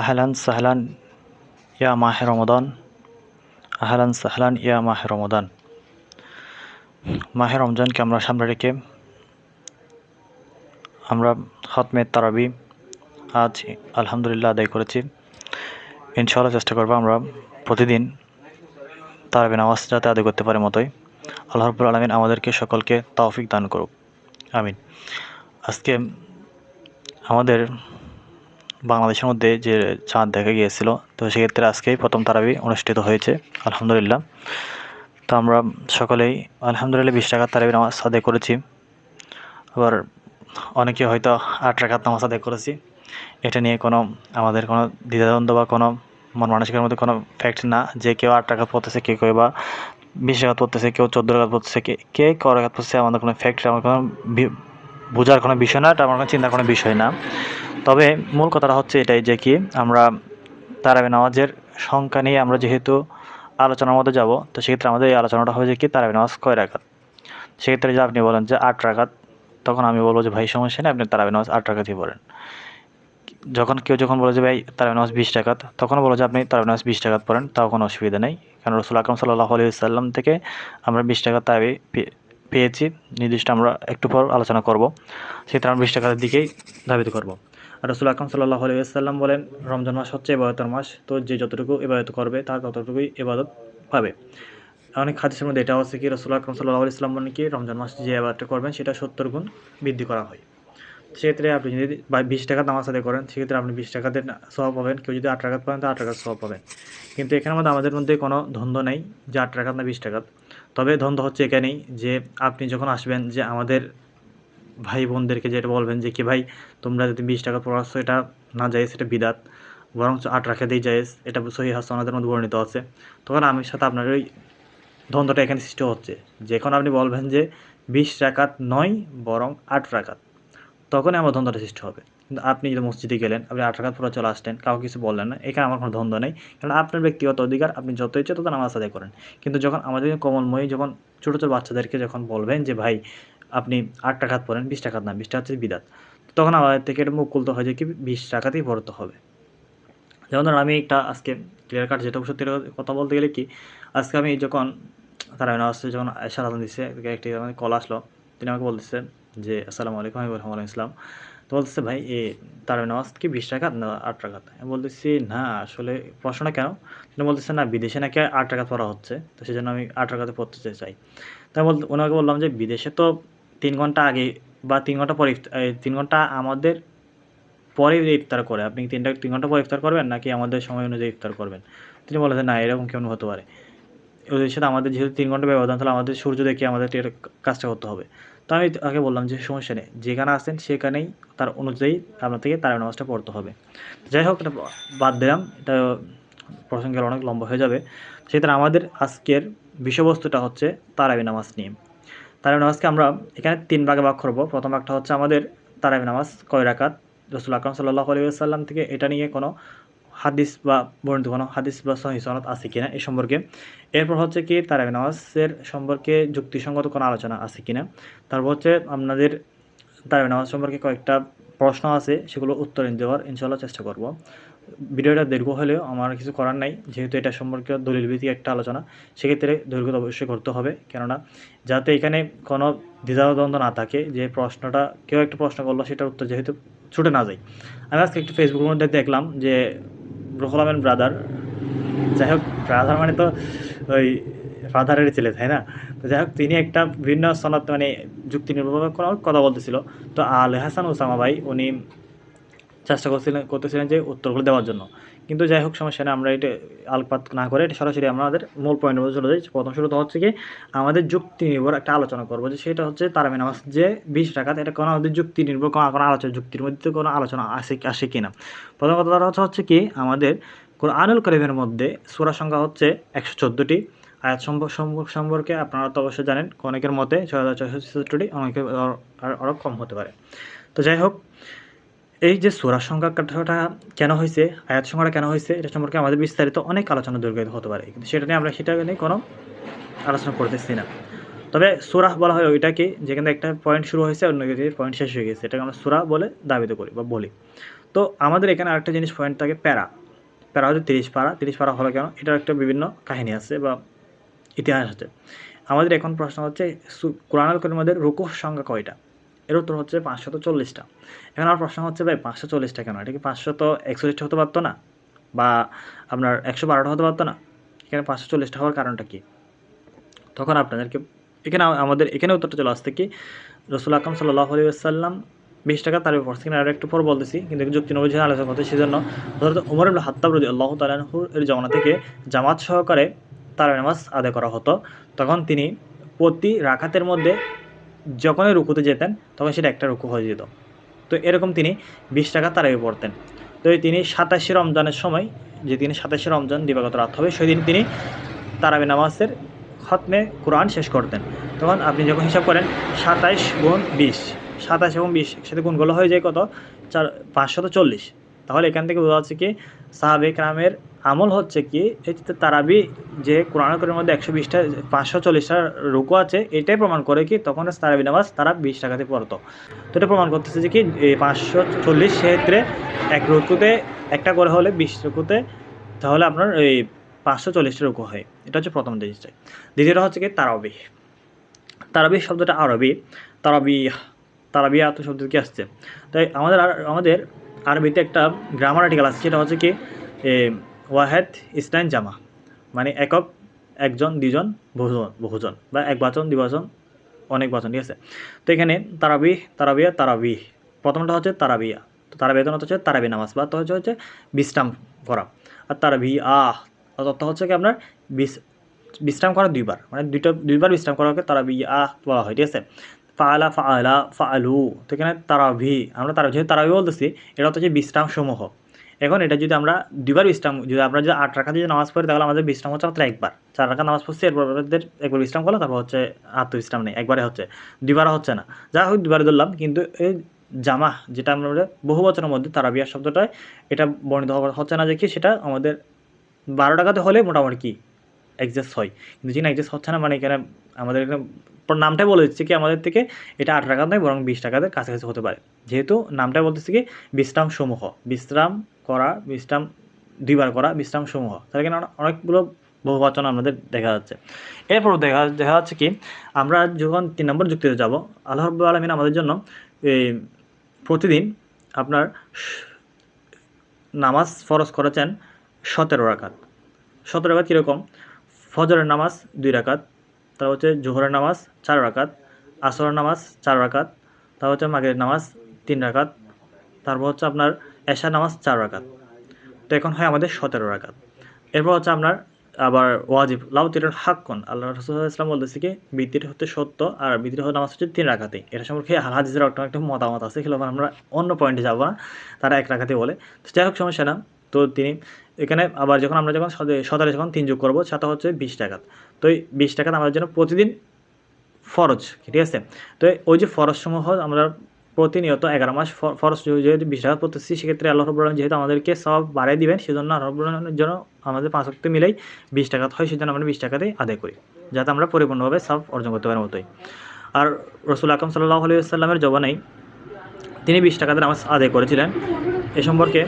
আহলান সাহলান ইয়া মাহে রমদান আহলান সাহলান ইয়া মাহে রমদান মাহে রমজানকে আমরা সামনে রেখে আমরা খতমে তারাবি আজ আলহামদুলিল্লাহ আদায় করেছি। ইনশাআল্লাহ চেষ্টা করব আমরা প্রতিদিন তারাবি নামাজ যাতে আদায় করতে পারে মতোই। আল্লাহ রব্বুল আলমিন আমাদেরকে সকলকে তাওফিক দান করুক। আমিন। আজকে আমাদের বাংলাদেশের মধ্যে যে চাঁদ দেখা গিয়েছিল, তো সেক্ষেত্রে আজকেই প্রথম তারাবি অনুষ্ঠিত হয়েছে, আলহামদুলিল্লাহ। তো আমরা সকলেই আলহামদুলিল্লাহ বিশ টাকার তারাবি নামাজ আদায় করেছি। আবার অনেকে হয়তো আট টাকার নামাজ আদায় করেছি। এটা নিয়ে কোনো আমাদের কোনো দ্বিধাদ্বন্দ্ব বা কোনো মন মানসিকের মধ্যে কোনো ফ্যাক্ট না যে কেউ আট টাকা পড়তেছে, কে কেউ বা বিশ টাকা পড়তেছে, কেউ চোদ্দ টাকা পড়তেছে, কে কে, ক টাকা পড়তেছে, আমাদের কোনো ফ্যাক্ট আমার কোনো বোঝার কোনো বিষয় না, এটা আমার কোনো চিন্তার কোনো বিষয় না। তবে মূল কথাটা হচ্ছে এটাই যে কি, আমরা তারাবি নামাজের সংখ্যা নিয়ে আমরা যেহেতু আলোচনার মধ্যে যাব, তো সেক্ষেত্রে আমাদের এই আলোচনাটা হবে যে কি, তারাবি নামাজ কয় রাখাত সেক্ষেত্রে যে আপনি বলেন যে আট রাখাত তখন আমি বলব যে ভাই, সমস্যা নেই, আপনি তারাবি নামাজ আট রাখাতই পড়েন। যখন কেউ যখন বলে যে ভাই, তারাবি নামাজ বিশ টাকাত তখন বলো যে আপনি তারাবি নামাজ বিশ টাকাত পড়েন, তাও কোনো অসুবিধা নেই। কারণ রসুল আকরম সাল্লাহ আলি সাল্লাম থেকে আমরা বিশ টাকা তারাবি পেয়েছি। নির্দিষ্ট আমরা একটু পর আলোচনা করব। আমরা বিশ টাকার দিকেই ধাবিত করব। আর রসুল আকরম সাল্লাহ আলি সাল্লাম বলেন, রমজান মাস হচ্ছে এবাদতের মাস, তো যে যতটুকু এবাদত করবে, তার ততটুকুই এবাদত পাবে অনেক হাদিসের মধ্যে এটাও আছে কি, রসুল আকরম সাল্লাহ ইসলাম বলেন কি, রমজান মাস যে এবারটা করবেন, সেটা সত্তর গুণ বৃদ্ধি করা হয়। সেক্ষেত্রে আপনি যদি বিশ টাকা নামাজ আদায় করেন, সেক্ষেত্রে আপনি বিশ টাকাতে সহ পাবেন। কেউ যদি আট টাকা পাবেন তো আট টাকা সহ পাবেন। কিন্তু এখানের মধ্যে আমাদের মধ্যে কোনো ধন্দ নেই যে আট টাকা না বিশ টাকা তবে ধন্দ হচ্ছে এখানেই যে আপনি যখন আসবেন যে আমাদের ভাই বোনদেরকে যেটা বলবেন যে, কি ভাই, তোমরা যদি বিশ টাকা পড়াচ্ছ, এটা না যায় সেটা বিদাত। বরং আট রাখাতেই যায় এটা সহি হাসানাদের মধ্যে বর্ণিত আছে। তখন আমি সাথে আপনার ওই দ্বন্দ্বটা এখানে সৃষ্টি হচ্ছে। যখন আপনি বলবেন যে, বিশ রাকাত নয়, বরং আট রাকাত। তখনই আমার দ্বন্দ্বটা সৃষ্টি হবে। আপনি যদি মসজিদে গেলেন, আপনি আট রাকাত পরে চলে আসলেন, কাউকে কিছু বললেন না, এখানে আমার কোনো দ্বন্দ্ব নেই। কারণ আপনার ব্যক্তিগত অধিকার, আপনি যত ইচ্ছে তত নামাজ আদায় করেন। কিন্তু যখন আমাদের কমলময়ী, যখন ছোটো ছোটো বাচ্চাদেরকে যখন বলবেন যে, ভাই, আপনি আট টাকাত পড়েন, বিশ টাকাত না বিশ টাকা হচ্ছে বিদাত। তখন আমাদের থেকে এটা মুখ খুলতে হয় যে, কি বিশ টাকাতেই পড়তে হবে। যেমন ধরুন, আমি একটা আজকে ক্লিয়ার কাট যেটা সত্যি কথা বলতে গেলে কি, আজকে আমি যখন তারা আসছে যখন আলম দিচ্ছে একটি কল আসলো, তিনি আমাকে বলতেছে যে, আসসালামু আলাইকুম আমি রহমান ইসলাম তো বলতেছে, ভাই, এ তারাবি নামাজ কি বিশ টাকা না আট টাকা আমি বলতেছি, না, আসলে প্রশ্নটা কেন? তিনি বলতেছে, না, বিদেশে নাকি আট টাকা পড়া হচ্ছে, তো সেই জন্য আমি আট টাকাতে পড়তে চাই। তাই বল ওনাকে বললাম যে, বিদেশে তো তিন ঘণ্টা আগে বা তিন ঘণ্টা পরে তিন ঘণ্টা আমাদের পরে ইফতার করে, আপনি তিনটা, তিন ঘণ্টা পরে ইফতার করবেন, নাকি আমাদের সময় অনুযায়ী ইফতার করবেন? তিনি বলেছেন না, এরকম কেমন হতে পারে? ওদের সাথে আমাদের যেহেতু তিন ঘণ্টা ব্যবধান, তাহলে আমাদের সূর্য দেখে আমাদের কাজটা করতে হবে। তো আমি আগে বললাম যে সমস্যা নেই যেখানে আসেন সেখানেই তার অনুযায়ী আপনার থেকে তারা নামাজটা পড়তে হবে। যাই হোক, এটা বাদ দিলাম, এটা প্রসঙ্গের অনেক লম্বা হয়ে যাবে। সেক্ষেত্রে আমাদের আজকের বিষয়বস্তুটা হচ্ছে তারাবি নামাজ নিয়ে। তারাবি নামাজকে আমরা এখানে তিন ভাগে ভাগ করব। প্রথম ভাগটা হচ্ছে আমাদের তারাবি নামাজ কয় রাকাত? রসুল আকরম সাল্লাহ আলী সাল্লাম থেকে এটা নিয়ে কোনো হাদিস বা বর্ণিত কোনো হাদিস বা সহি সনদ আছে কিনা এ সম্পর্কে। এরপর হচ্ছে কি তারাবি নামাজের সম্পর্কে যুক্তিসঙ্গত কোনো আলোচনা আছে কিনা? তারপর হচ্ছে আপনাদের তারাবি নামাজ সম্পর্কে কয়েকটা প্রশ্ন আছে, সেগুলো উত্তর দেওয়ার ইনশাল্লাহ চেষ্টা করব। ভিডিওটা দীর্ঘ হলেও আমার কিছু করার নাই, যেহেতু এটা সম্পর্কে দলিল ভিত্তিক একটা আলোচনা, সেক্ষেত্রে দৈর্ঘ্য অবশ্যই করতে হবে। কেননা যাতে এখানে কোনো দ্বিধাদ্বন্দ্ব না থাকে যে প্রশ্নটা, কেউ একটা প্রশ্ন করল, সেটার উত্তর যেহেতু ছুটে না যায়। আমি আজকে একটু ফেসবুকের মধ্যে দেখলাম যে রুহুল আমিন ব্রাদার যাই হোক ব্রাদার মানে তো ওই ফাদারের ছেলে, তাই না? তো যাই হোক, তিনি একটা ভিন্ন সনদ মানে যুক্তি নির্ভর কথা বলতেছিল। তো আল হাসান ওসামা ভাই, উনি চেষ্টা করছিলেন করতেছিলেন যে উত্তরগুলো দেওয়ার জন্য। কিন্তু যাই হোক, সমস্যা নেই, আমরা এটা আলোকপাত না করে এটা সরাসরি আমাদের মূল পয়েন্টের মধ্যে চলে যাই প্রথম শুরুতে হচ্ছে কি, আমাদের যুক্তি নির্ভর একটা আলোচনা করব, যে সেটা হচ্ছে তারামি নামাজ, যে বিশ টাকাতে এটা কোনো আমাদের যুক্তি নির্ভর, কোনো কোনো আলোচনা, যুক্তির মধ্যে কোনো আলোচনা আসে আসে কিনা। প্রথম কথা হচ্ছে হচ্ছে কি, আমাদের আনুল করিমের মধ্যে সুরা সংখ্যা হচ্ছে একশো চোদ্দোটি। আয়াত সম্পর্কে আপনারা তো অবশ্যই জানেন, অনেকের মতে ছয় হাজার ছয়শো ছেষট্টি, অনেকের আরও কম হতে পারে। তো যাই হোক এই যে সুরার সংখ্যাটা কেন হয়েছে আয়াত সংখ্যাটা কেন হয়েছে এটা সম্পর্কে আমাদের বিস্তারিত অনেক আলোচনা দৈর্ঘ্য হতে পারে, কিন্তু সেটা নিয়ে আমরা সেটা নিয়ে কোনো আলোচনা করতেছি না। তবে সুরাহ বলা হয় ওইটাকে, যেখানে একটা পয়েন্ট শুরু হয়েছে, অন্য পয়েন্ট শেষ হয়ে গেছে, এটাকে আমরা সুরা বলে দাবিত করি বা বলি। তো আমাদের এখানে আরেকটা জিনিস পয়েন্ট থাকে, প্যারা। প্যারা হচ্ছে তিরিশ পাড়া তিরিশ পাড়া হলো কেন? এটার একটা বিভিন্ন কাহিনী আছে বা ইতিহাস আছে। আমাদের এখন প্রশ্ন হচ্ছে কোরআন মধ্যে রুকুহ সংখ্যা কয়টা? এর উত্তর হচ্ছে পাঁচশত চল্লিশটা। এখন আমার প্রশ্ন হচ্ছে, ভাই পাঁচশো চল্লিশটা কেন? এটা কি পাঁচশত একচল্লিশটা হতে পারতো না? বা আপনার একশো বারোটা হতে পারতো না? এখানে পাঁচশো চল্লিশটা হওয়ার কারণটা কি? তখন আপনাদেরকে এখানে আমাদের এখানে উত্তরটা চলে আসতে কি, রসুল আকরম সাল্লাহ আলী আসাল্লাম বিশ টাকা তার উপর কিনা আর একটু পর বলতেছি, কিন্তু যুক্তি নবী আলোচনা করতে সেজন্য হজরত উমর হাত্তাব রদি আল্লাহ তালাহুর এর জমানা থেকে জামাত সহকারে তারা নামাজ আদায় করা হতো। তখন তিনি প্রতি রাখাতের মধ্যে যখনই রুকুতে যেতেন, তখন সেটা একটা রুকু হয়ে যেত। তো এরকম তিনি বিশ টাকা তারাবি পড়তেন। তো তিনি সাতাশে রমজানের সময় যে তিনি সাতাশে রমজান দিবাগত রাত হবে, সেদিন তিনি তারাবি নামাজের খতমে কোরআন শেষ করতেন। তখন আপনি যখন হিসাব করেন সাতাইশ গুণ বিশ, সাতাশ এবং বিশ একসাথে গুণগুলো হয়ে যায় কত? চার, পাঁচশত চল্লিশ। তাহলে এখান থেকে বোঝা যাচ্ছে কি সাহাবেক রামের আমল হচ্ছে কি, এই তারাবি যে কোরআন করের মধ্যে একশো বিশটা, পাঁচশো চল্লিশটা রুকু আছে, এটাই প্রমাণ করে কি তখন তারাবি নামাজ তারা বিশ টাকাতে পড়তো। তো এটা প্রমাণ করতেছে যে কি পাঁচশো চল্লিশ ক্ষেত্রে এক রুকুতে, একটা করে হলে বিশ রুকুতে, তাহলে আপনার এই পাঁচশো চল্লিশটা রুকু হয়। এটা হচ্ছে প্রথম জিনিসটা। দ্বিতীয়টা হচ্ছে কি তারাবি। তারাবি শব্দটা আরবি। তারাবি তারাবিয়া তো শব্দ কি আসছে? তাই আমাদের আমাদের আরবিতে একটা গ্রামার আর্টিকেল আছে, সেটা হচ্ছে কি ওয়াহেদ ইসলাইন জামা। মানে একক একজন দুজন বহুজন বহুজন বা এক বাচন দ্বিবচন অনেক বাচন, ঠিক আছে? তো এখানে তারাবি তারাবিয়া তারাবি প্রথমটা হচ্ছে তারাবিয়া। তো তারাবিয়া হচ্ছে তারাবি নামাজ, বা তো হচ্ছে হচ্ছে বিশ্রাম করা। আর তারাবি আহ তথ্য হচ্ছে কি আপনার বিশ বিশ্রাম করা দুইবার। মানে দুইটা, দুইবার বিশ্রাম করাকে তারাবি আহ, বলা হয়, ঠিক আছে? ফাআলা ফাআলা, ফাআলু। তো এখানে তারাভি আমরা তারা যেহেতু তারাবি বলতেছি, এটা হচ্ছে বিশ্রাম সমূহ এখন এটা যদি আমরা দুবার বিশ্রাম যদি আমরা যদি আট রাখা যদি নামাজ পড়ি, তাহলে আমাদের বিশ্রাম হচ্ছে মাত্র একবার। চার রাখা নামাজ পড়ছি, এরপর একবার বিশ্রাম করল তারপর হচ্ছে আত্মবিশ্রাম নেই। একবারে হচ্ছে দুইবার হচ্ছে না। যা হোক, দুইবারে ধরলাম, কিন্তু এই জামা যেটা আমরা বহু বছরের মধ্যে তারাবিয়ার শব্দটায় এটা বর্ণিত হচ্ছে না যে কি, সেটা আমাদের বারো টাকাতে হলে মোটামুটি কি অ্যাডজাস্ট হয়। কিন্তু যেখানে অ্যাডজাস্ট হচ্ছে না মানে এখানে আমাদের এখানে পুরো নামটাই বলে দিচ্ছে কি আমাদের থেকে এটা আট টাকা নয়, বরং বিশ টাকাতে কাছাকাছি হতে পারে। যেহেতু নামটাই বলতেছে কি বিশ্রাম সমূহ, বিশ্রাম করা, বিশ্রাম দুইবার করা, বিশ্রাম সমূহ। তাহলে অনে- অনেকগুলো বহুবচন আমাদের দেখা যাচ্ছে। এরপর দেখা দেখা যাচ্ছে কি আমরা যখন তিন নম্বর যুক্তিতে যাব, আল্লাহ রব্বুল আলমিন আমাদের জন্য এই প্রতিদিন আপনার নামাজ ফরজ করেছেন সতেরো রাকাত। সতেরো রাকাত কীরকম? ফজরের নামাজ দুই রাকাত তার হচ্ছে জোহরের নামাজ চার রাকাত, আসরের নামাজ চার রাকাত তার হচ্ছে মাগের নামাজ তিন রাকাত, তারপর হচ্ছে আপনার এশার নামাজ চার রাকাত। তো এখন হয় আমাদের সতেরো রাকাত। এরপর হচ্ছে আপনার আবার ওয়াজিব লাউ লাউতির হাক্কন, আল্লাহ রসুল ইসলাম বলতেছে কি বৃত্তির হচ্ছে সত্য আর বৃত্তির হচ্ছে নামাজ হচ্ছে তিন রাখাতে এটা সম্পর্কে হাদিসের একটা একটা মতামত আছে সেগুলো আমরা অন্য পয়েন্টে যাব না, তারা এক রাখাতে বলে। তো যাই হোক, সমস্যা না। তো তিনি এখানে আবার যখন আমরা যখন সতেরো যখন তিন যোগ করব সেটা হচ্ছে বিশ টাকা। তো এই বিশ টাকা আমাদের জন্য প্রতিদিন ফরজ, ঠিক আছে? তো ওই যে ফরজ সমূহ আমরা প্রতিনিয়ত এগারো মাস ফরজ যেহেতু বিশ টাকা পড়তেছি, সেক্ষেত্রে আল্লাহ রব্বুল আলম যেহেতু আমাদেরকে সব বাড়িয়ে দিবেন, সেজন্য আল্লাহ রব্বুল আলমের জন্য আমাদের পাঁচ অক্ট মিলেই বিশ টাকা হয়, সেজন্য আমরা বিশ টাকাতেই আদায় করি, যাতে আমরা পরিপূর্ণভাবে সব অর্জন করতে পারি মতোই। আর রসুল আকরম সাল্লাহ আলি সাল্লামের জবানেই তিনি বিশ টাকাতে নামাজ আদায় করেছিলেন। এ সম্পর্কে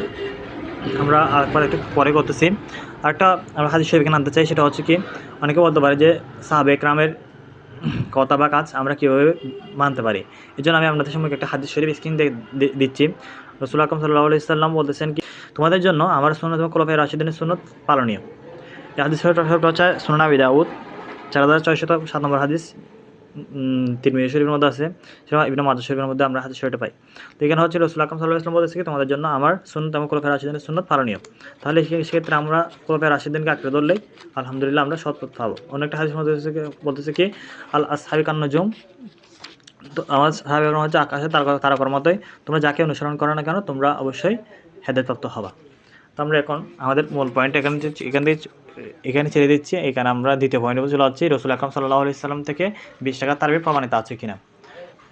আমরা আরেকবার একটু পরে করতেছি। আরেকটা আমরা হাদিস শরীফ এখানে আনতে চাই, সেটা হচ্ছে কি, অনেকে বলতে পারে যে সাহাবে একরামের কথা বা কাজ আমরা কীভাবে মানতে পারি। এই জন্য আমি আপনাদের সম্পর্কে একটা হাদিস শরীফ স্ক্রিন দিচ্ছি। রসুল আকরম সাল্লাহ আলি সাল্লাম বলতেছেন কি, তোমাদের জন্য আমার সুন্নত এবং কোলফাই রাশিদিনের সুন্নত পালনীয়। এই হাদিস হচ্ছে সুনাবি দাউদ, চার হাজার ছয়শত সাত নম্বর হাদিস। তিরমিজি শরীফের মধ্যে আছে সেটা ইবনে মাজা শরীফের মধ্যে আমরা হাদিস শরীফটা পাই। তো এখানে হচ্ছে রসুল আকরম সাল্লাহ ইসলাম বলেছে কি, তোমাদের জন্য আমার সুন্নত এবং কোলফাই রাশিদিনের সুন্নত পালনীয়। তাহলে সেক্ষেত্রে আমরা কোলফাই রাশিদিনকে আঁকড়ে ধরলেই আলহামদুলিল্লাহ আমরা সৎ পথ পাবো। অন্য একটা হাদিস মধ্যে বলতেছে কি আল আসহাবি কান্নজুম। তো আমার সাহাবি হচ্ছে আকাশে তারা তারকার মতোই, তোমরা যাকে অনুসরণ করো না কেন, তোমরা অবশ্যই হেদায়তপ্রাপ্ত হবা। তো আমরা এখন আমাদের মূল পয়েন্ট এখানে এখান থেকে এখানে ছেড়ে দিচ্ছি। এখানে আমরা দ্বিতীয় পয়েন্টে চলে যাচ্ছি রসুল আকরম সাল্লাহ সাল্লাম থেকে বিশ টাকা তারবি প্রমাণিত আছে কিনা।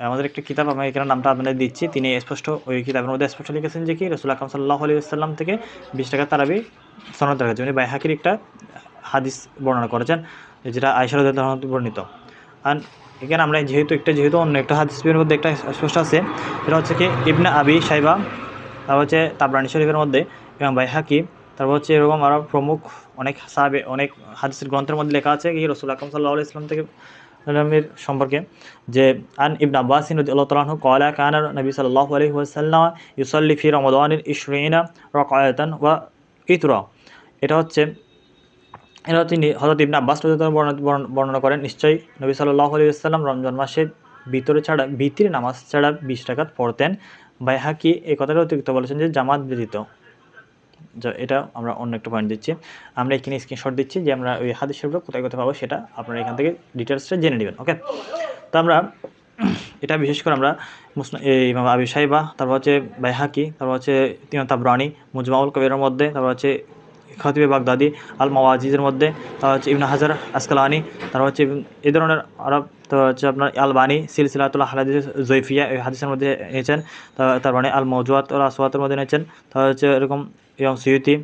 আমাদের একটা কিতাব আমি এখানে নামটা আপনাদের দিচ্ছি। তিনি স্পষ্ট ওই কিতাবের মধ্যে স্পষ্ট লিখেছেন যে কি, রসুল আকরম সাল্লাহ সাল্লাম থেকে বিশ টাকা তারাবি সনদ রাখা যাচ্ছে উনি বাইহাকির একটা হাদিস বর্ণনা করেছেন, যেটা আয়সার বর্ণিত। আর এখানে আমরা যেহেতু একটা যেহেতু অন্য একটা হাদিসের মধ্যে একটা স্পষ্ট আছে, সেটা হচ্ছে কি, ইবনে আবি সাইবা তারপর হচ্ছে তাবরানি শরীফের মধ্যে ইমাম বাইহাকি তারপর হচ্ছে এরকম আরও প্রমুখ অনেক সাহাবে, অনেক হাদিসের গ্রন্থের মধ্যে লেখা আছে কি রসুল আকরম সাল্লাহ ইসলাম থেকে সাল্লামের সম্পর্কে যে আন ইবন আব্বাস আল্লাহ তালাহ কলা কান নবী সাল্লাহ আলহি ওয়াসাল্লাম ইউসল্লি ফি রমদানির ইশরিনা রকায়তান ওয়া ইতরা। এটা হচ্ছে, এটা তিনি হজরত ইবন আব্বাস বর্ণনা- করেন, নিশ্চয়ই নবী সাল্লাহ আলহি ওয়াসাল্লাম রমজান মাসে ভিতরে ছাড়া, ভিতরে নামাজ ছাড়া বিশ টাকাত পড়তেন। বাইহাকি এই কথাটা অতিরিক্ত বলেছেন যে জামাত ব্যতীত। যা- এটা আমরা অন্য একটা পয়েন্ট দিচ্ছি। আমরা এখানে স্ক্রিনশট দিচ্ছি যে আমরা ওই হাদিস কোথায় কোথায় পাবো সেটা আপনারা এখান থেকে ডিটেলসটা জেনে নেবেন ওকে তো আমরা এটা বিশেষ করে আমরা এই আবি সাইবা, তারপর হচ্ছে বাইহাকি, তারপর হচ্ছে তিনতাব তাবরানি, মুজমাউল কবিরের মধ্যে, তারপর হচ্ছে খতিবে বাগদাদি আল মাওয়াজিজের মধ্যে, তারা হচ্ছে ইবনা হাজার আসকালানি, তারা হচ্ছে এ ধরনের আরব তো হচ্ছে আপনার আলবানি, সিলসিলাতুল হালাদিস জৈফিয়া, এই হাদিসের মধ্যে এনেছেন তার মানে আল মৌজুয়াত আসওয়াতের মধ্যে এনেছেন, তারা হচ্ছে এরকম এবং সিউতি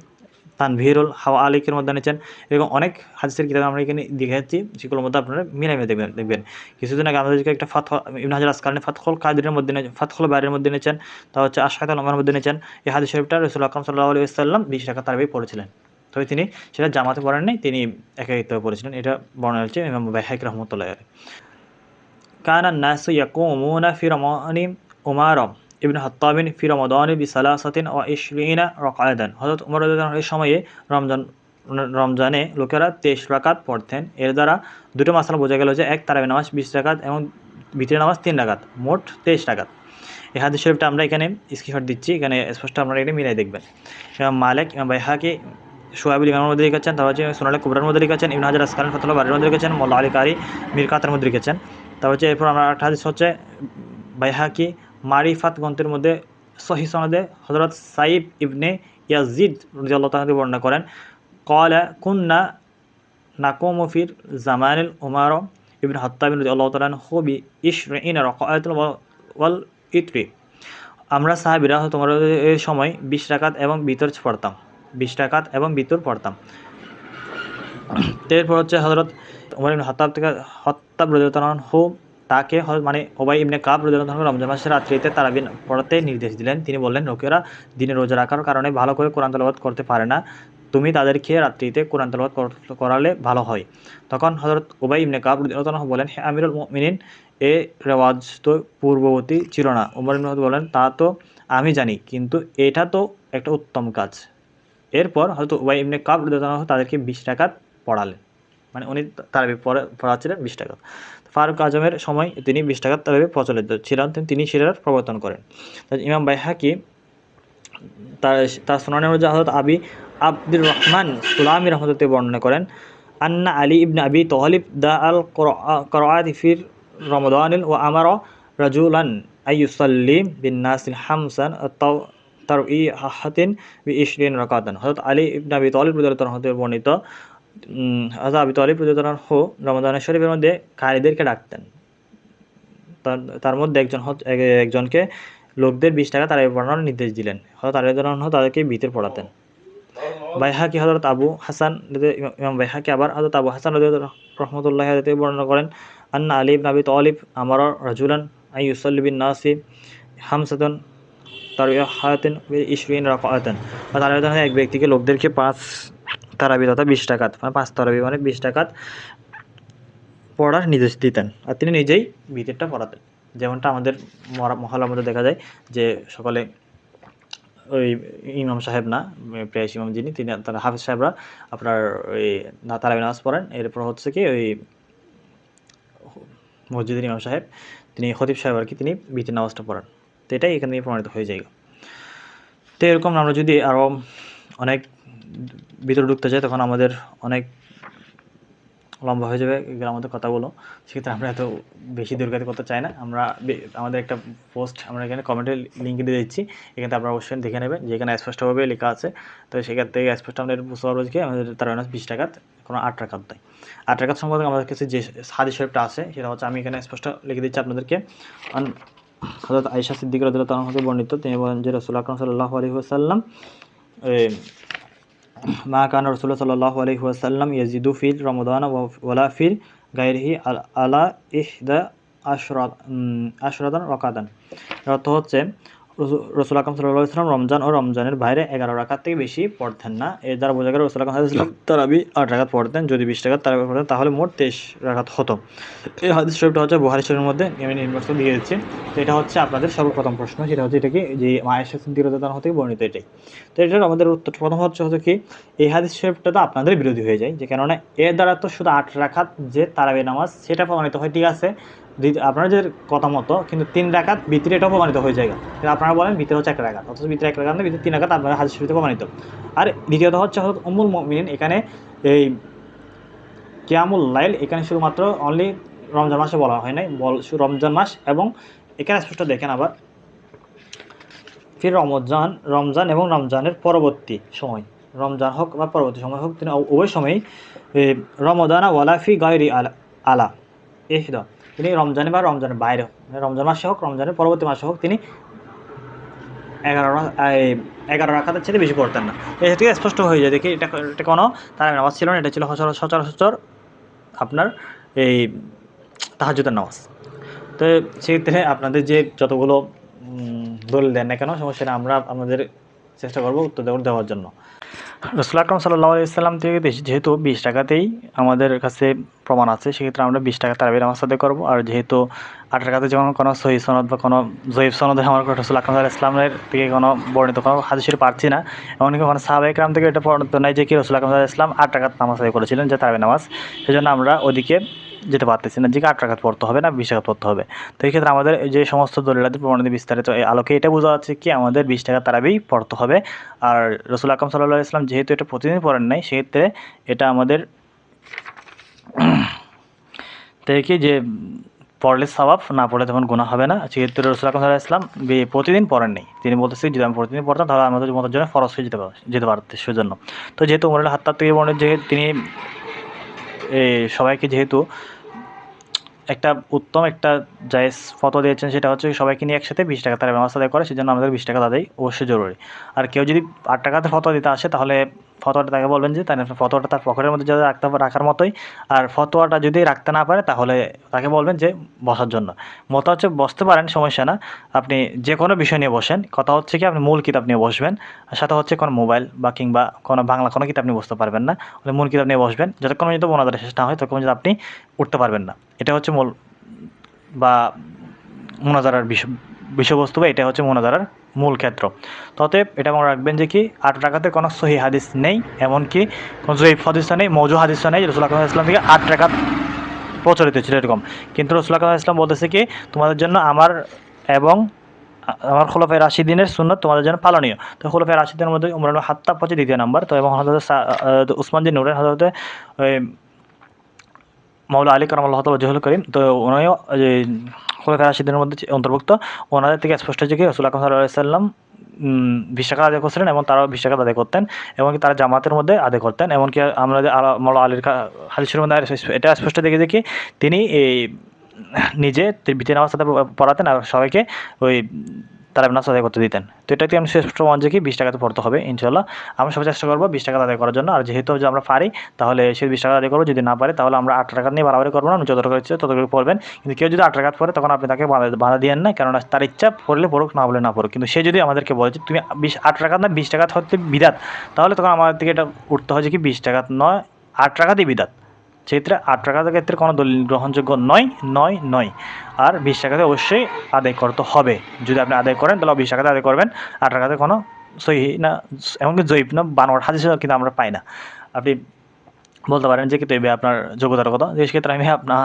তানভিরুল হাওয়া আলিকের মধ্যে এনেছেন এরকম অনেক হাদিসের কিতাব আমরা এখানে দেখে যাচ্ছি সেগুলোর মধ্যে আপনারা মিলামিয়ে দেখবেন দেখবেন। কিছুদিন আগে আমাদেরকে একটা ফাত ইবন হাজার আসকালানি ফাতখল কাদিরের মধ্যে ফাতখল বাইরের মধ্যে এনেছেন তা হচ্ছে আশাহাত আলমের মধ্যে এনেছেন এই হাদিস শরীফটা রসুল আকরম সাল্লাহ সাল্লাম বিশ টাকা তারবে পড়েছিলেন। তবে তিনি সেটা জামাতে পড়েননি তিনি একাকিত্ব পড়েছিলেন। এটা বর্ণনা হচ্ছে ইমাম বাইহাইক রহমতুল্লাহ কানা নাসু ইয়াকুমুনা ফি রমানি উমারম। ইবিন হত্তাবিন ফি রমাদান বিসালাসাতিন ও ইশরিনা রকায়দান হজরত উমর এই সময়ে রমজান, রমজানে লোকেরা তেইশ রাকাত পড়তেন। এর দ্বারা দুটো মাসাল বোঝা গেল যে এক তারাবি নামাজ বিশ রাকাত এবং ভিতরে নামাজ তিন রাকাত, মোট তেইশ রাকাত। এই হাদিস শরীফটা আমরা এখানে স্ক্রিনশট দিচ্ছি, এখানে স্পষ্ট আপনারা এটা মিলাই দেখবেন। মালিক বাইহাকে সোহাবিল ইমামের মধ্যে লিখেছেন, তারপর হচ্ছে সোনালী কুবরার মধ্যে লিখেছেন, ইবন হাজার আসকালান ফতলা বাড়ির মধ্যে লিখেছেন, মোল্লা আলী কারি মির কাতার মধ্যে লিখেছেন। তারপর হচ্ছে এরপর আমরা একটা হাদিস হচ্ছে বাইহাকি মারিফাত গ্রন্থের মধ্যে সহি সনদে হজরত সাইব ইবনে ইয়াজিদ তাআলা বর্ণনা করেন, কলা কুন্না নাকুমু ফির জামানিল উমার ইবন হাত্তাব রাদিয়াল্লাহু তাআলা হু বি ইশরিন রাকাআতুল ওয়াল ইত্রি। আমরা সাহাবিরা তোমার এই সময় বিশ রাকাত এবং বিতর পড়তাম, বিশ রাকাত এবং বিতর পড়তাম। এরপর হচ্ছে হজরত উমর ইবনে হত্তাব থেকে হত্তাব রদিয়াল্লাহু হু তাকে মানে ওবাই ইবনে রদিয়াল্লাহু আনহু রমজান মাসের রাত্রিতে তারাবিন পড়াতে নির্দেশ দিলেন। তিনি বললেন, লোকেরা দিনে রোজা রাখার কারণে ভালো করে কোরআন তেলাওয়াত করতে পারে না। তুমি তাদেরকে রাত্রিতে কোরআন তেলাওয়াত করালে ভালো হয়। তখন হজরত ওবাই কাব রদিয়াল্লাহু আনহু বলেন হ্যাঁ আমিরুল মিনিন এ রেওয়াজ তো পূর্ববর্তী ছিল না। উমর ইবনে বলেন, তা তো আমি জানি, কিন্তু এটা তো একটা উত্তম কাজ। এরপর হয়তো ওবাই কাব রদিয়াল্লাহু আনহু তাদেরকে বিশ টাকা পড়ালেন। মানে উনি তারাবি পড়ে পড়াচ্ছিলেন বিশ টাকা ফারুক আজমের সময় তিনি বিশ টাকার প্রচলিত ছিলেন তিনি- সেটার প্রবর্তন করেন। ইমাম বাইহাকি তার তার মধ্যে হজরত আবি আব্দুর রহমান সুলামি রহমতে বর্ণনা করেন, আন্না আলী ইবনে আবি তহলিব দা আল করাত ফির রমদানিল ও আমার রাজুলান আইয়ুসাল্লি বিন নাসিল হামসান তার ই হাতিন বি ইশরিন রকাতান। হজরত আলী ইবনে আবি তহলিব রহমতে বর্ণিত হজরত আবি তলিব হো রমাদানের শরীফের মধ্যে কারীদেরকে ডাকতেন। তার তার মধ্যে একজন একজনকে লোকদের বিশ টাকা তারা পড়ানোর নির্দেশ দিলেন। হজরত আলী রদিয়াল্লাহু তাদেরকে ভিতর পড়াতেন। বাইহাকি হজরত আবু হাসান ইমাম- বাইহাকি আবার হজরত আবু হাসান রহমতুল্লাহ থেকে বর্ণনা করেন, আন্না আলী নাবি তলিব আমার রাজুলান আই ইউসাল্লি বিন নাসি হামসাদন তার হায়াতিন ইশরিন রাকাতান আর তার এক ব্যক্তিকে লোকদেরকে পাঁচ তারাবি তথা বিশ টাকাত মানে পাঁচ তারাবি মানে বিশ টাকাত পড়ার নির্দেশ দিতেন। আর তিনি নিজেই ভিতরটা পড়াতেন। যেমনটা আমাদের মহল্লার মধ্যে দেখা যায় যে সকালে ওই ইমাম সাহেব না প্রেয়াস ইমাম যিনি, তিনি তারা হাফিজ সাহেবরা আপনার ওই না তারাবি নামাজ পড়েন। এরপর হচ্ছে কি ওই মসজিদের ইমাম সাহেব, তিনি খতিব সাহেব আর কি, তিনি বিতির নামাজটা পড়ান। তো এটাই এখান থেকে প্রমাণিত হয়ে যায় তো এরকম আমরা যদি আরও অনেক ভিতরে ঢুকতে চাই তখন আমাদের অনেক লম্বা হয়ে যাবে এগুলো আমাদের কথাগুলো সেক্ষেত্রে আমরা এত বেশি দীর্ঘায়িত করতে চাই না। আমরা আমাদের একটা পোস্ট আমরা এখানে কমেন্টে লিঙ্ক দিয়ে দিচ্ছি। এখানে আপনারা অবশ্যই দেখে নেবেন যেখানে স্পষ্টভাবে লেখা আছে। তো সেখান থেকে স্পষ্ট আমাদের বুঝতে পারব যে আমাদের তার মাইনাস বিশ টাকা কোনো আট টাকাত দেয় আট টাকাত সম্পর্কে আমাদের কাছে যে হাদিস শরীফটা আছে, সেটা হচ্ছে আমি এখানে স্পষ্ট লিখে দিচ্ছি আপনাদেরকে। হজরত আয়েশা সিদ্দিক রাদিয়াল্লাহু তাআলা হতে বর্ণিত, তিনি বলেন যে রাসূল আকরাম সাল্লাল্লাহু আলাইহি ওয়াসাল্লাম মা কান রসুল সাল্লাহ আলহি ওয়াসাল্লাম ইয়াজিদু ফিল রমদান ওয়ালা ফিল গাইরহি আল- ইহদা আশরাদান রকাদান অর্থ হচ্ছে রসুল আকরম সাল্লাহ ইসলাম রমজান ও রমজানের বাইরে এগারো রাখাত থেকে বেশি পড়তেন না। এর দ্বারা বোঝা গেল রসুল আকরম ইসলাম তারাবি আট রাখাত পড়তেন। যদি বিশ টাকাত তারাবি পড়তেন তাহলে মোট তেইশ রাখাত হতো। এই হাদিস শরীফটা হচ্ছে বুহারি শরীফের মধ্যে আমি নির্বাচন দিয়ে দিচ্ছি তো এটা হচ্ছে আপনাদের সর্বপ্রথম প্রশ্ন। সেটা হচ্ছে এটা কি? যে মায়েশা সিদ্দিরদান হতে বর্ণিত এটাই। তো এটার আমাদের উত্তর প্রথম হচ্ছে হচ্ছে কি এই হাদিস শরীফটা তো আপনাদের বিরোধী হয়ে যায়। যে কেননা এর দ্বারা তো শুধু আট রাখাত যে তারাবি নামাজ সেটা প্রমাণিত হয়। ঠিক আছে? দ্বিতীয়- আপনাদের কথা মতো কিন্তু তিন রাকাত ভিতরে এটাও প্রমাণিত হয়ে যায় কিন্তু আপনারা বলেন ভিতরে হচ্ছে এক রাকাত, অথচ ভিতরে এক রাকাত ভিতরে তিন রাকাত আপনারা হাদিস শরীফে প্রমাণিত আর দ্বিতীয়ত হচ্ছে হচ্ছে উম্মুল মুমিনিন, এখানে এই কিয়ামুল লাইল, এখানে শুধুমাত্র অনলি রমজান মাসে বলা হয় নাই, বল রমজান মাস এবং এখানে স্পষ্ট দেখেন আবার ফির রমজান রমজান এবং রমজানের পরবর্তী সময়। রমজান হোক বা পরবর্তী সময় হোক, তিনি উভয় সময়ই রমদানা ওয়ালাফি গায়রি আলা আলা এহদা তিনি রমজানে বা রমজানের বাইরে হোক, মানে রমজান মাসে হোক রমজানের পরবর্তী মাসে হোক তিনি এগারো এগারো রাখাতের চেয়ে বেশি পড়তেন না। এটা থেকে স্পষ্ট হয়ে যায় দেখি এটা এটা কোনো তার নামাজ ছিল না এটা ছিল সচরাচর আপনার এই তাহাজুদের নামাজ। তো সেক্ষেত্রে আপনাদের যে যতগুলো দলিল দেন না কেন সমস্যা আমরা আমাদের চেষ্টা করব উত্তর দেওয়ার দেওয়ার জন্য। রসুল আকরম সাল্লাহ ইসলাম থেকে যেহেতু বিশ টাকাতেই আমাদের কাছে প্রমাণ আছে, সেক্ষেত্রে আমরা বিশ টাকা তারাবির আমার সাথে করব। আর যেহেতু আট টাকাতে যখন কোনো সহি সনদ বা কোনো জয়ীব সনদে আমার রসুল আকরম সাল্লাহ ইসলামের থেকে কোনো বর্ণিত কোনো হাদিসের পারছি না। এমনকি কোনো সাহাবাহিক রাম থেকে এটা বর্ণিত নাই যে কি রসুল আকরম সাল্লাহ ইসলাম আট টাকাত নামাজ করেছিলেন যে তারাবি নামাজ। সেই জন্য আমরা ওদিকে যেতে পারতেছি না যে আট পড়তে হবে না বিশ পড়তে হবে। তো এই ক্ষেত্রে আমাদের যে সমস্ত দলিলাদের প্রমাণিত বিস্তারিত এই আলোকে এটা বোঝা যাচ্ছে কি আমাদের বিশ টাকা তারাবেই পড়তে হবে। আর রসুল আকরম সাল্লাহ ইসলাম যেহেতু এটা প্রতিদিন পড়েন নাই, সেক্ষেত্রে এটা আমাদের থেকে যে পড়লে স্বভাব না পড়লে তখন গুণা হবে না। সেক্ষেত্রে রসুল আকরম সাল্লাহ ইসলাম প্রতিদিন পড়েন নেই। তিনি বলতেছি যদি আমি প্রতিদিন পড়তাম, তাহলে আমাদের মতো জন্য ফরস হয়ে যেতে যেতে পারতে সেজন্য। তো যেহেতু উমরুল হাত্তার থেকে যে তিনি সবাইকে যেহেতু একটা উত্তম একটা জায়েজ ফটো দিয়েছেন, সেটা হচ্ছে সবাইকে নিয়ে একসাথে বিশ টাকা তারা ব্যবস্থা করে, সেজন্য আমাদের বিশ টাকা তাদের অবশ্যই জরুরি। আর কেউ যদি আট টাকাতে ফটো দিতে আসে, তাহলে ফটোটা তাকে বলবেন যে তাই ফটোটা তার পকেটের মধ্যে যাতে রাখতে রাখার মতোই। আর ফতোয়াটা যদি রাখতে না পারে, তাহলে তাকে বলবেন যে, বসার জন্য। মতো হচ্ছে, বসতে পারেন, সমস্যা না। আপনি যে কোনো বিষয় নিয়ে বসেন। কথা হচ্ছে কি, আপনি মূল কিতাব নিয়ে বসবেন। সাথে হচ্ছে কোনো মোবাইল বা কিংবা কোনো বাংলা কোনো কিতাব নিয়ে বসতে পারবেন না। মূল কিতাব নিয়ে বসবেন। যতক্ষণ পর্যন্ত মনাদার শেষ না হয়, ততক্ষণ পর্যন্ত আপনি উঠতে পারবেন না। এটা হচ্ছে মূল বা মোনাজারার বিষয় বিষয়বস্তু বা এটা হচ্ছে মোনাজারার মূল ক্ষেত্র। ততএব এটা মনে রাখবেন যে কি, আট টাকাতে কোনো সহি হাদিস নেই, এমনকি কোনো জয়ীফ হাদিসও নেই, মৌজু হাদিসও নেই রসুল আকরম ইসলাম থেকে আট টাকা প্রচলিত ছিল এরকম। কিন্তু রসুল আকরম ইসলাম বলতেছে কি, তোমাদের জন্য আমার এবং আমার খোলাফায় রাশিদিনের সুন্নত তোমাদের জন্য পালনীয়। তো খোলাফায় রাশিদিনের মধ্যে উমরান হাত্তা পচে দ্বিতীয় নাম্বার। তো এবং হজরত উসমান দিন নুরেন ওই মাওলা আলী কারাম আল্লাহ তালা জহুল করিম, তো ওনাও খোলাফা রাশিদের মধ্যে অন্তর্ভুক্ত, ওনাদের থেকে স্পষ্ট যে কি রসুল সাল্লাহ সাল্লাম বিশ আদায় করছিলেন এবং তারাও বিশ টাকা আদায় করতেন এমনকি তারা জামাতের মধ্যে আদায় করতেন। এমনকি আমরা যে আলা- মাওলা আলীর কা- হাদিসের মধ্যে এটা স্পষ্ট দেখে দেখি তিনি এই নিজে বিতে নামাজ সাথে পড়াতেন আর সবাইকে ওই তারা আপনার আদায় করতে দিতেন। তো এটাকে আমি শেষ প্রমাণ যে কি বিশ টাকাতে পড়তে হবে ইনশাল্লাহ আমরা সবাই চেষ্টা করব বিশ টাকা আদায় করার জন্য। আর যেহেতু যে আমরা পারি, তাহলে সে বিশ টাকা আদায় করব। যদি না পারে, তাহলে আমরা আট টাকা নিয়ে বাড়াবাড়ি করব না। আমি যতটুকু ইচ্ছে ততটুকু পড়বেন। কিন্তু কেউ যদি আট টাকা পড়ে, তখন আপনি তাকে বাধা দিয়েন না। কেননা তার ইচ্ছা পড়লে পড়ুক, না বলে না পড়ুক। কিন্তু সে যদি আমাদেরকে বলে যে, তুমি বিশ, আট টাকা না, বিশ টাকা হচ্ছে বিদাত, তাহলে তখন আমাদের থেকে এটা উঠতে হয় যে কি, বিশ টাকা নয়, আট টাকাতেই বিদাত। সেক্ষেত্রে আট টাকার ক্ষেত্রে কোনো দলিল গ্রহণযোগ্য নয় নয় নয়। আর বিশ টাকাতে অবশ্যই আদায় করতে হবে। যদি আপনি আদায় করেন, তাহলে বিশ টাকাতে আদায় করবেন। আট টাকাতে কোনো সহি না, এমনকি জৈব না, বানোয়ার হাজি কিন্তু আমরা পাই না। আপনি বলতে পারেন যে কিন্তু এই আপনার যোগ্যতার কত? সেক্ষেত্রে আমি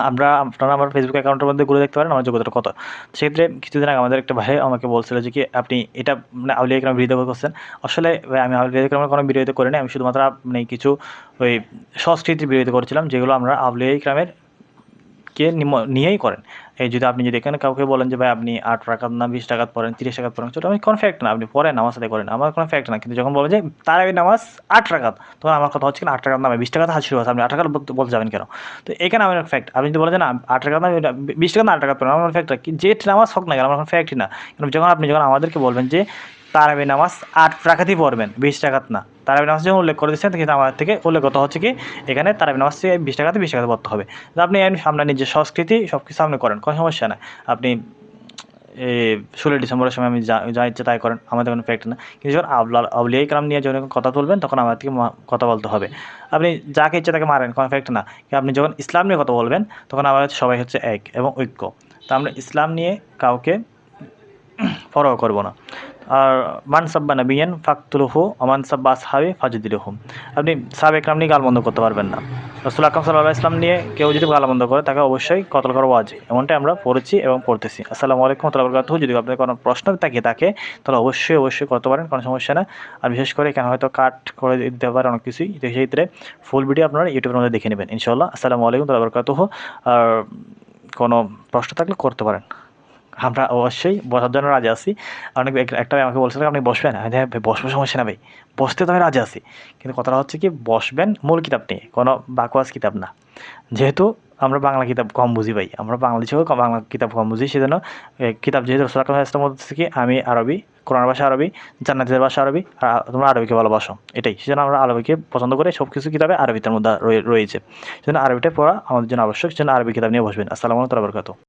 আমরা, আপনারা আমার ফেসবুক অ্যাকাউন্টের মধ্যে ঘুরে দেখতে পারেন আমার যোগ্যতার কত। সেক্ষেত্রে কিছুদিন আগে আমাদের একটা ভাই আমাকে বলছিল যে কি, আপনি এটা মানে আউলিয়া ইকরাম ভিডিও করছেন। আসলে আমি আউলিয়া ইকরামের কোনো বিরোধিতা করিনি, আমি শুধুমাত্র মানে কিছু ওই সংস্কৃতির বিরোধিতা করেছিলাম, যেগুলো আমরা আউলিয়া ইকরামের কে নিয়েই করেন। এই যদি আপনি যদি এখানে কাউকে বলেন যে ভাই আপনি আট টাকা না বিশ টাকা পড়েন তিরিশ টাকা পড়েন সেটা আমি কোনো ফ্যাক্ট না আপনি পড়েন নামাজ আদায় করেন আমার কোনো ফ্যাক্ট না। কিন্তু যখন বলেন যে তার আগে নামাজ আট টাকা তখন আমার কথা হচ্ছে না, আট টাকার নামে বিশ টাকা হাজির আছে আপনি আট টাকা বলতে যাবেন কেন? তো এখানে আমার ফ্যাক্ট আপনি যদি বলেন যে না আট টাকা না বিশ টাকা না আট টাকা পড়েন আমার ফ্যাক্ট কি যে নামাজ হোক না কেন আমার কোনো ফ্যাক্টই না। কিন্তু যখন আপনি যখন আমাদেরকে বলবেন যে তারাবি নামাজ আট টাকাতেই পড়বেন বিশ টাকাত না তারাবি নামাজ যখন উল্লেখ করে দিচ্ছেন কিন্তু আমাদের থেকে উল্লেখ কত হচ্ছে কি, এখানে তারাবি নামাজ থেকে বিশ টাকাতে বিশ টাকাতে পড়তে হবে। আপনি আপনার নিজের সংস্কৃতি সব কিছু আপনি করেন, কোনো সমস্যা না। আপনি ষোলোই ডিসেম্বরের সময় আমি যা ইচ্ছা তাই করেন, আমাদের কোনো ফ্যাক্ট না। কিন্তু যখন আবলা আউলিয়াই কালাম নিয়ে যখন কথা তুলবেন, তখন আমার থেকে কথা বলতে হবে। আপনি যাকে ইচ্ছে তাকে মারেন, কোনো ফ্যাক্ট না। কিন্তু আপনি যখন ইসলাম নিয়ে কথা বলবেন, তখন আমার সবাই হচ্ছে এক এবং ঐক্য। তা আমরা ইসলাম নিয়ে কাউকে পরোয়া করব না। আর মান সাব্বা নবিয়ান ফাকতুলহু অমান সাব্বা আসহাবি ফাজুদিলহুম আপনি সাহাব একরাম নিয়ে গালবন্ধ করতে পারবেন না। রসুল আকরম সাল্লাহ ইসলাম নিয়ে কেউ যদি গালবন্ধ করে, তাকে অবশ্যই কতল করা ওয়াজ এমনটাই আমরা পড়েছি এবং পড়তেছি। আসসালামু আলাইকুম রহমতুল্লাহ বরকাতুহু। যদি আপনার কোনো প্রশ্ন থাকে তাকে, তাহলে অবশ্যই অবশ্যই করতে পারেন, কোনো সমস্যা না আর বিশেষ করে এখানে হয়তো কাট করে দিতে পারে অনেক কিছুই। তো সেই ক্ষেত্রে ফুল ভিডিও আপনারা ইউটিউবের মধ্যে দেখে নেবেন ইনশাল্লাহ আসসালামু আলাইকুম রহমতুল্লাহ বরকাতুহু। আর কোনো প্রশ্ন থাকলে করতে পারেন। আমরা অবশ্যই বসার জন্য রাজি আছি। অনেক একটা আমাকে বলছিল, আপনি বসবেন? আমি হ্যাঁ বসবো, সমস্যা না ভাই। বসতে তো আমি রাজি আছি। কিন্তু কথাটা হচ্ছে কি, বসবেন মূল কিতাব নিয়ে, কোনো বাকওয়াজ কিতাব না। যেহেতু আমরা বাংলা কিতাব কম বুঝি ভাই, আমরা বাংলাদেশি হোক বাংলা কিতাব কম বুঝি, সেজন্য কিতাব যেহেতু রসুল আকরম ইসলাম কি আমি আরবি কোরআন ভাষা আরবি, জান্নাতের ভাষা আরবি, আর তোমরা আরবিকে ভালোবাসো, এটাই। সেজন্য আমরা আরবিকে পছন্দ করে সব কিছু কিতাবে আরবিটার মধ্যে রয়ে- রয়েছে। সেজন্য আরবিটা পড়া আমাদের জন্য আবশ্যক, সেজন্য আরবি কিতাব নিয়ে বসবেন। আসসালামু আলাইকুম